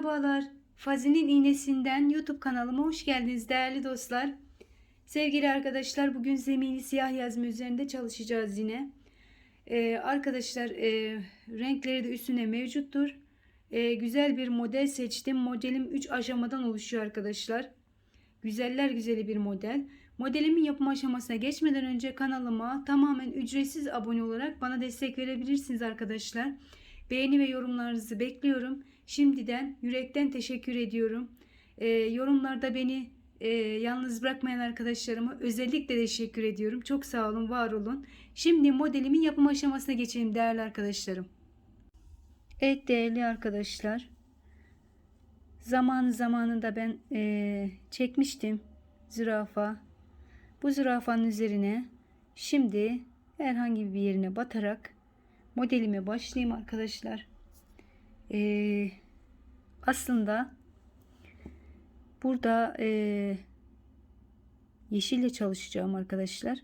Merhabalar. Fazi'nin iğnesinden YouTube kanalıma hoş geldiniz değerli dostlar. Sevgili arkadaşlar bugün zemini siyah yazma üzerinde çalışacağız yine. Ee, arkadaşlar e, renkleri de üstüne mevcuttur. Ee, güzel bir model seçtim. Modelim 3 aşamadan oluşuyor arkadaşlar. Güzeller güzeli bir model. Modelimin yapım aşamasına geçmeden önce kanalıma tamamen ücretsiz abone olarak bana destek verebilirsiniz arkadaşlar. Beğeni ve yorumlarınızı bekliyorum. Şimdiden yürekten teşekkür ediyorum. Ee, yorumlarda beni e, yalnız bırakmayan arkadaşlarıma özellikle teşekkür ediyorum. Çok sağ olun, var olun. Şimdi modelimin yapım aşamasına geçelim değerli arkadaşlarım. Evet değerli arkadaşlar. Zamanı zamanında ben e, çekmiştim zürafa. Bu zürafanın üzerine şimdi herhangi bir yerine batarak modelime başlayayım arkadaşlar. Ee, aslında burada e, yeşille çalışacağım arkadaşlar.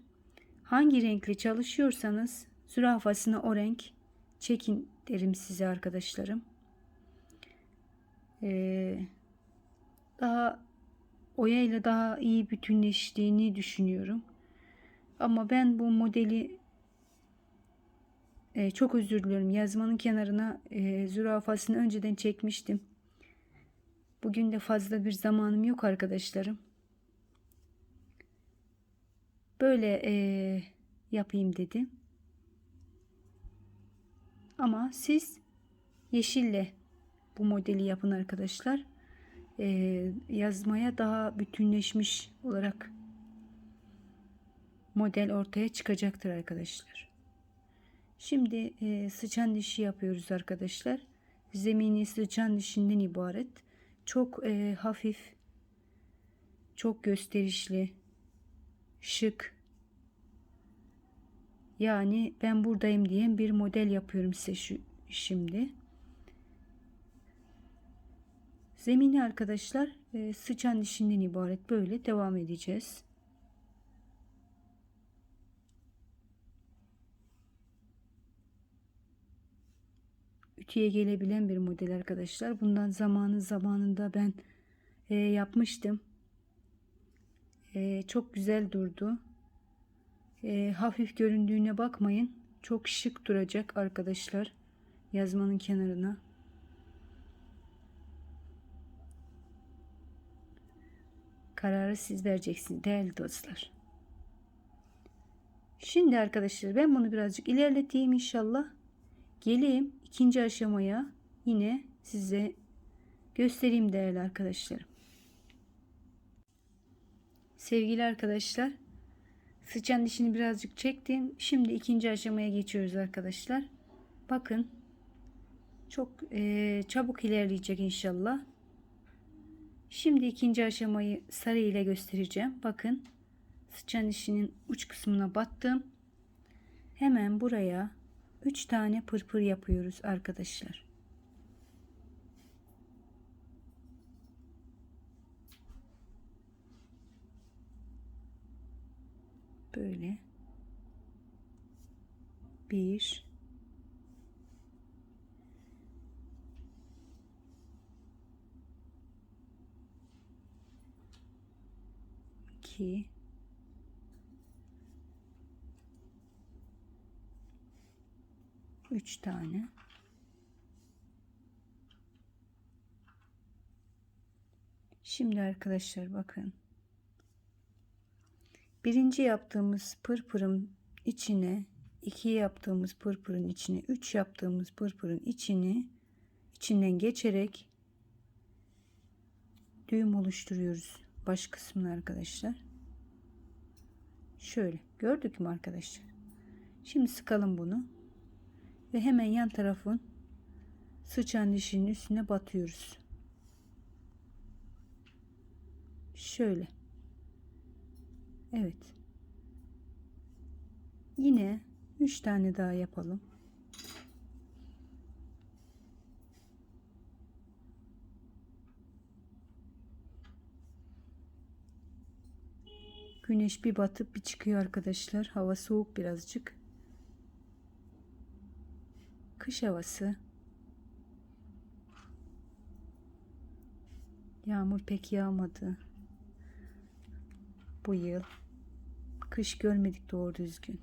Hangi renkle çalışıyorsanız zürafasına o renk çekin derim size arkadaşlarım. Ee, daha oyayla daha iyi bütünleştiğini düşünüyorum. Ama ben bu modeli e, çok özür diliyorum. Yazmanın kenarına e, zürafasını önceden çekmiştim. Bugün de fazla bir zamanım yok arkadaşlarım. Böyle e, yapayım dedim. Ama siz yeşille bu modeli yapın arkadaşlar. E, yazmaya daha bütünleşmiş olarak model ortaya çıkacaktır arkadaşlar. Şimdi e, sıçan dişi yapıyoruz arkadaşlar. Zemini sıçan dişinden ibaret. Çok e, hafif, çok gösterişli, şık. Yani ben buradayım diyen bir model yapıyorum size şu şimdi. Zemini arkadaşlar e, sıçan dişinden ibaret böyle devam edeceğiz. Ütüye gelebilen bir model arkadaşlar. Bundan zamanı zamanında ben e, yapmıştım. E, çok güzel durdu. E, hafif göründüğüne bakmayın. Çok şık duracak arkadaşlar. Yazmanın kenarına. Kararı siz vereceksiniz değerli dostlar. Şimdi arkadaşlar ben bunu birazcık ilerleteyim inşallah. Geleyim ikinci aşamaya yine size göstereyim değerli arkadaşlarım. Sevgili arkadaşlar sıçan dişini birazcık çektim. Şimdi ikinci aşamaya geçiyoruz arkadaşlar. Bakın çok e, çabuk ilerleyecek inşallah. Şimdi ikinci aşamayı sarı ile göstereceğim. Bakın sıçan dişinin uç kısmına battım. Hemen buraya 3 tane pırpır yapıyoruz arkadaşlar. Böyle. Bir. iki 3 tane Şimdi arkadaşlar bakın. Birinci yaptığımız pırpırın içine, iki yaptığımız pırpırın içine, üç yaptığımız pırpırın içini içinden geçerek düğüm oluşturuyoruz baş kısmını arkadaşlar. Şöyle gördük mü arkadaşlar? Şimdi sıkalım bunu ve hemen yan tarafın sıçan dişinin üstüne batıyoruz. Şöyle. Evet. Yine 3 tane daha yapalım. Güneş bir batıp bir çıkıyor arkadaşlar. Hava soğuk birazcık. Kış havası Yağmur pek yağmadı. Bu yıl. Kış görmedik doğru düzgün.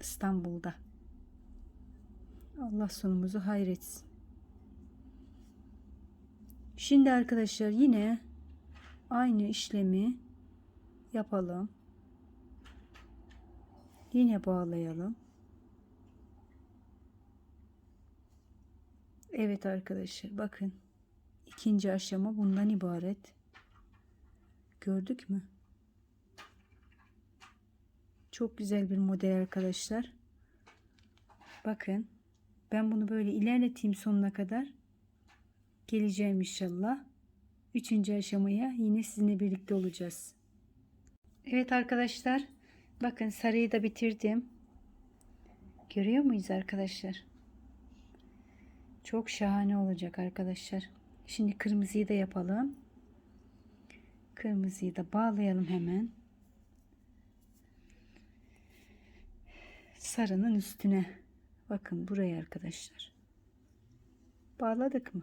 İstanbul'da. Allah sonumuzu hayretsin. Şimdi arkadaşlar yine aynı işlemi yapalım. Yine bağlayalım. Evet arkadaşlar bakın. ikinci aşama bundan ibaret. Gördük mü? Çok güzel bir model arkadaşlar. Bakın. Ben bunu böyle ilerleteyim sonuna kadar. Geleceğim inşallah. Üçüncü aşamaya yine sizinle birlikte olacağız. Evet arkadaşlar. Bakın sarıyı da bitirdim. Görüyor muyuz arkadaşlar? Çok şahane olacak arkadaşlar. Şimdi kırmızıyı da yapalım. Kırmızıyı da bağlayalım hemen. Sarının üstüne. Bakın buraya arkadaşlar. Bağladık mı?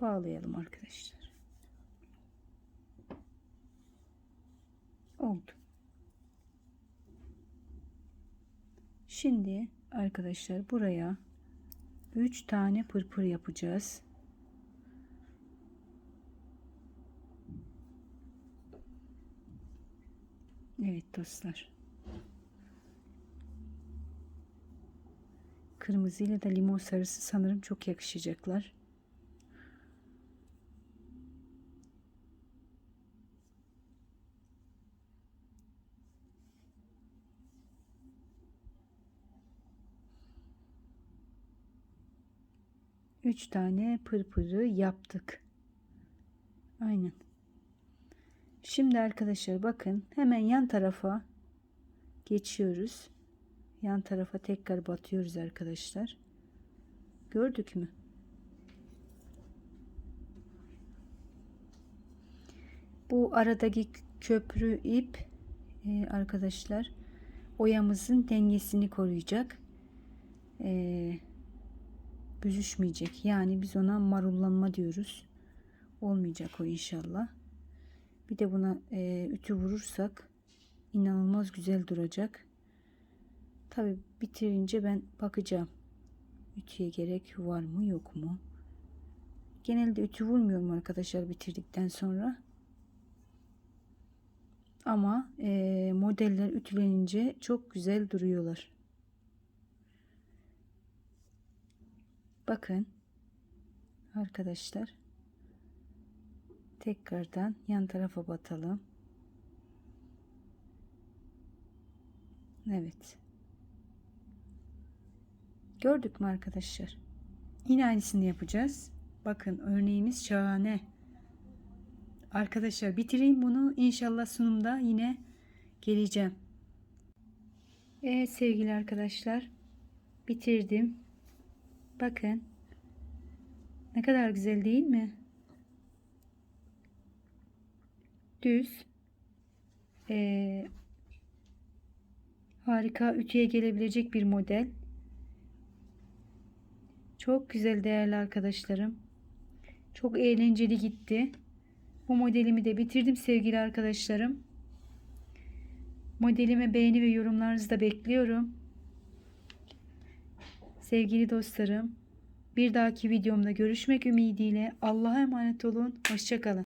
Bağlayalım arkadaşlar. Oldu. Şimdi arkadaşlar buraya 3 tane pırpır yapacağız. Evet dostlar. Kırmızı ile de limon sarısı sanırım çok yakışacaklar. Üç tane pırpırı yaptık. Aynen. Şimdi arkadaşlar bakın hemen yan tarafa geçiyoruz. Yan tarafa tekrar batıyoruz arkadaşlar. Gördük mü? Bu aradaki köprü ip e, arkadaşlar oyamızın dengesini koruyacak. E, büzüşmeyecek. Yani biz ona marullanma diyoruz. Olmayacak o inşallah. Bir de buna e, ütü vurursak inanılmaz güzel duracak. Tabi bitirince ben bakacağım. Ütüye gerek var mı yok mu? Genelde ütü vurmuyorum arkadaşlar bitirdikten sonra. Ama e, modeller ütülenince çok güzel duruyorlar. Bakın arkadaşlar tekrardan yan tarafa batalım. Evet. Gördük mü arkadaşlar? Yine aynısını yapacağız. Bakın örneğimiz şahane. Arkadaşlar bitireyim bunu. İnşallah sunumda yine geleceğim. Evet sevgili arkadaşlar. Bitirdim. Bakın. Ne kadar güzel değil mi? Düz. Ee, harika ütüye gelebilecek bir model. Çok güzel değerli arkadaşlarım. Çok eğlenceli gitti. Bu modelimi de bitirdim sevgili arkadaşlarım. Modelime beğeni ve yorumlarınızı da bekliyorum. Sevgili dostlarım, bir dahaki videomda görüşmek ümidiyle Allah'a emanet olun. Hoşçakalın.